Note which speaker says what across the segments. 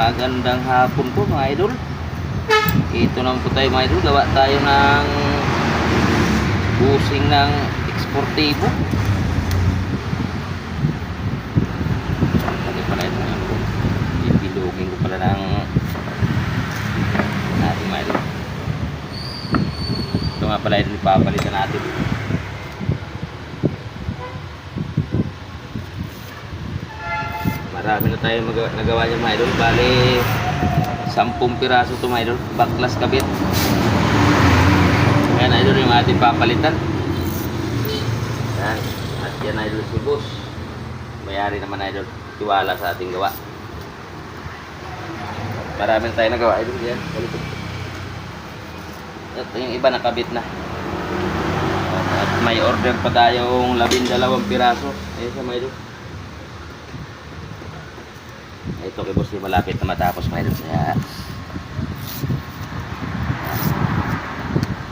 Speaker 1: Magandang hapon po mga idol. Ito naman po tayo mga idol. Gawa tayo ng busing ng exportivo. Lagi pala ito ng ibilugin ko pala ng natin mga idol. Ito nga pala ito ipapalitan natin. Marami na tayo magawa, nagawa niya mga idol. Bali, 10 piraso ito mga idol. Backlash kabit. Ayan idol yung ating papalitan. Ayan. At yan idol si boss. Mayari naman idol. Tiwala sa ating gawa. Marami na tayo nagawa idol. Yan. Balitan. At yung iba nakabit na. At may order pa tayong labindalawang piraso. Ayan sa mga idol. Ito kay boss, malapit na matapos mga idol. Kaya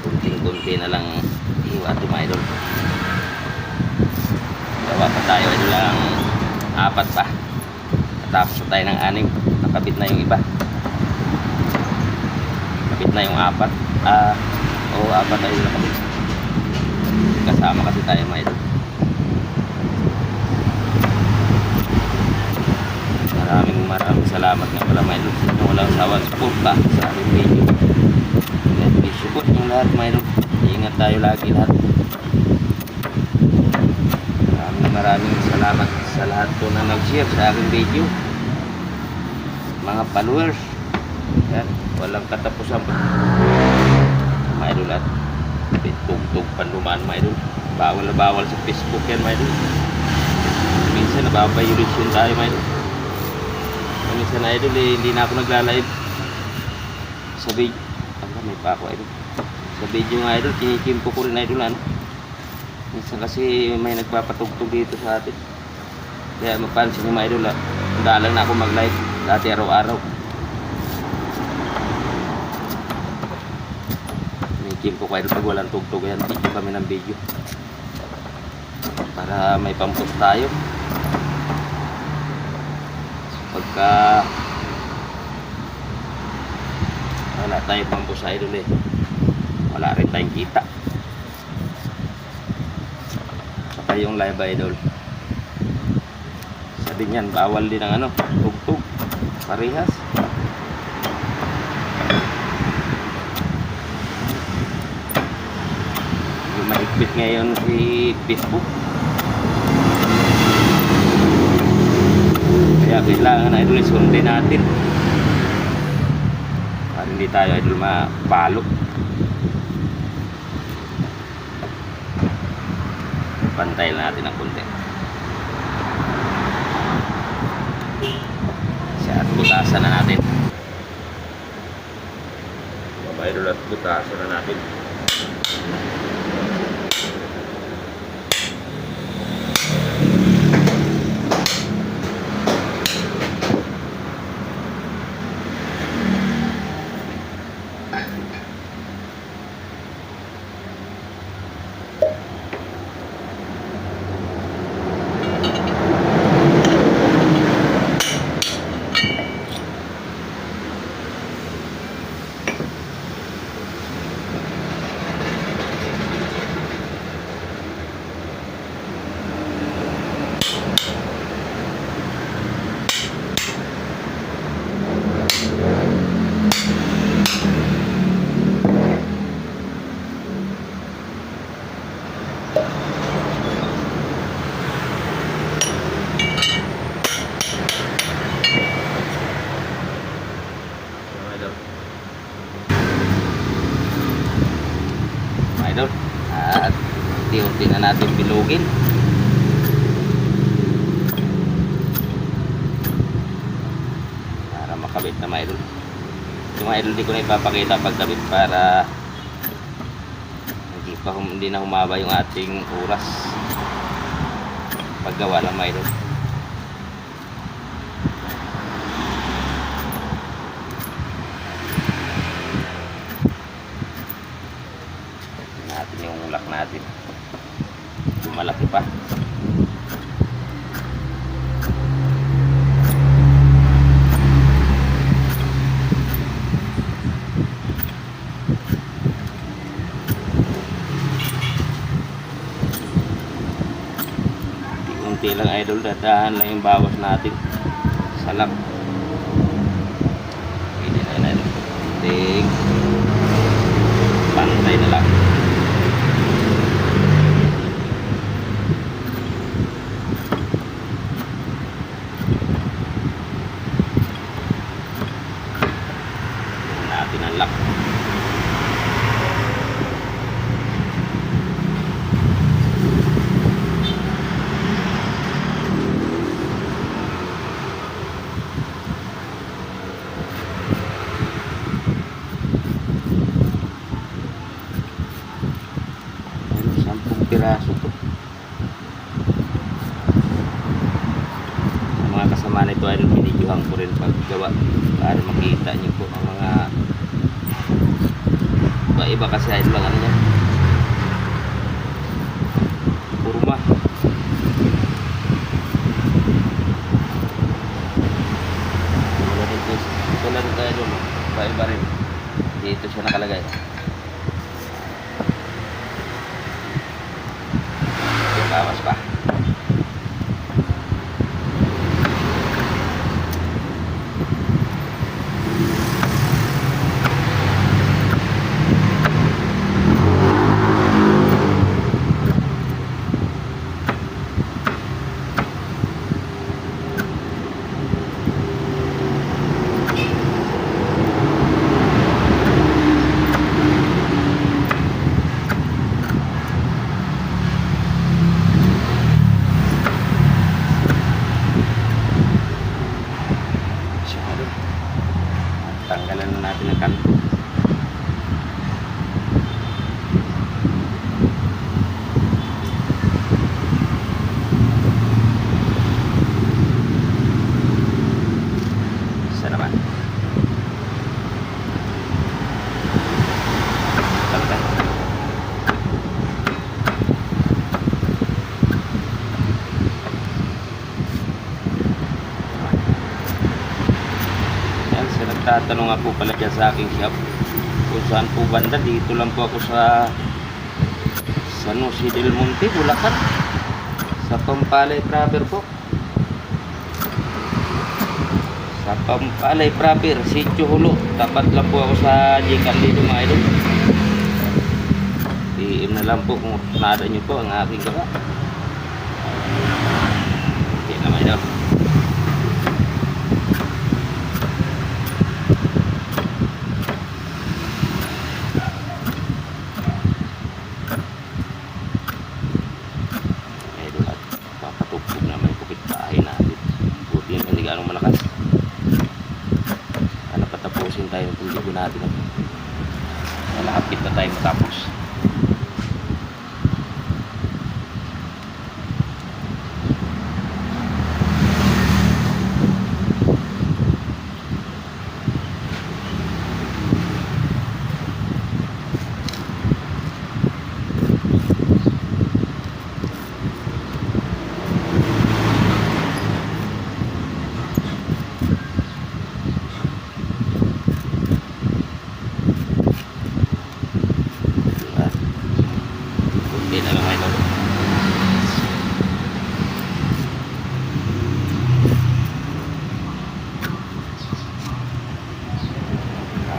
Speaker 1: kunting-kunti na lang iwa ito mga idol. Gawa pa tayo idol lang apat pa. Natapos na tayo ng anim. Nakabit na yung iba. Nakabit na yung apat. Ah, oo, apat tayo nakabit. Kasama kasi tayo mga idol. Maraming maraming salamat pala mga idol sa inyong walang sawang suporta sa aking video. Let me support yung lahat mga idol. Ingat tayo lagi lahat. Maraming maraming salamat sa lahat po na nag-share sa aking video. Mga followers. Yan, walang katapusan pa. Mga idol at tugtog pandumaan idol. Bawal na bawal sa Facebook yan mga idol. Minsan nababayulisyon tayo mga idol. Minsan na idol, eh, hindi na ako nagla-live sa video. Ano, may pa ako idol. Sa video nga idol, kinikimpo ko rin idol ano. Minsan kasi may nagpapatugtog dito sa atin. Kaya mapansin nyo mga idol, ah, dalang na ako mag-live. Dati araw-araw. Kinikimpo ko idol pag walang tugtog. Yan, video kami ng video. Para may pampus tayo pagka wala tayo pang sa idol eh. Wala rin tayong kita. Saka yung live idol. Sabi niyan bawal din ang ano tugtog. Parehas. Maigpit ngayon si Facebook Kaya kailangan na idol sundin natin. Para hindi tayo idol mapalo. Pantay natin ng konti. Siya at butasan na natin. Baba idol at butasan na natin. Idol. At unti-unti na natin bilugin. Para makabit na mga idol. Yung mga idol ko na ipapakita pagkabit para hindi pa hindi na humaba yung ating oras paggawa ng mga idol. natin. Malaki pa. Konti lang idol. Dadahan na yung bawas natin. Salak. Pwede na yun idol. Pantay na lang. Piraso to. Ang mga kasama nito ay binidyohan ko rin paggawa para makita niyo po ang mga iba-iba kasi ay lang ano niya. Kurma. Wala dito. Wala tayo doon. Iba-iba rin. Dito siya nakalagay. Bawas pa. Siya doon. Tanggalan na natin ang kanto. Isa naman. Tanggal. Yan, sa nagtatanong ako pala dyan sa aking shop kung saan po banda. Dito lang po ako sa San Jose del Monte, Bulacan. Sa Pampalay proper po. Sa Pampalay proper, Sitio Hulo. Tapat lang po ako sa Jikan dito mga idol. Na lang po kung nada nyo po ang aking gawa. Natin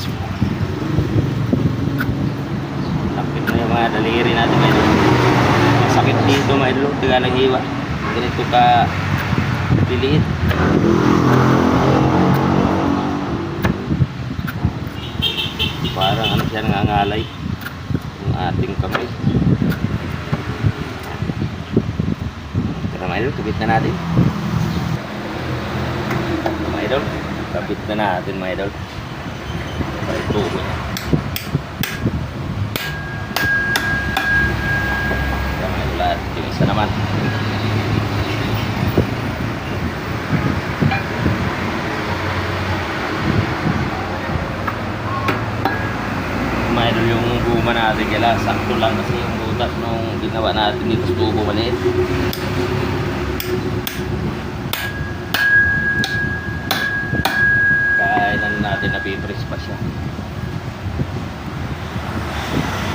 Speaker 1: Kaso pa. Lapit na yung mga daliri natin mga idol. Masakit dito mga idol. Tiga naghiwa. Ganito ka liliit. Parang ano siya nangangalay yung ating kamay. Tara mga kabit na natin. Mga idol, kabit na natin mga idol. Para ito. Tara mga idol, at yung isa naman. Idol, yung guma natin kaya sakto lang kasi yung butas nung ginawa natin dito sa tubo maliit. Natin napipres pa siya.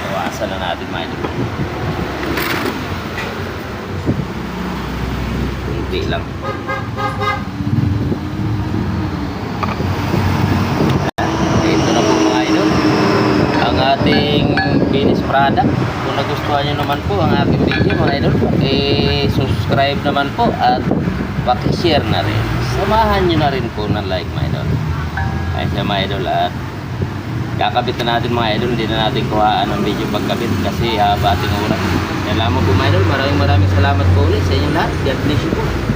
Speaker 1: Bawasan na natin mga idol. konti lang. Ito na po mga idol. Ang ating finished product. Kung nagustuhan nyo naman po ang ating video mga idol, i-subscribe naman po at paki-share na rin. Samahan nyo na rin po ng like mga idol. Ayos na mga idol at kakabit na natin mga idol. Hindi na natin kuhaan ang video pagkabit kasi haba ating oras. Yan lamang po mga idol. Maraming maraming salamat po ulit sa inyong lahat. God bless you po.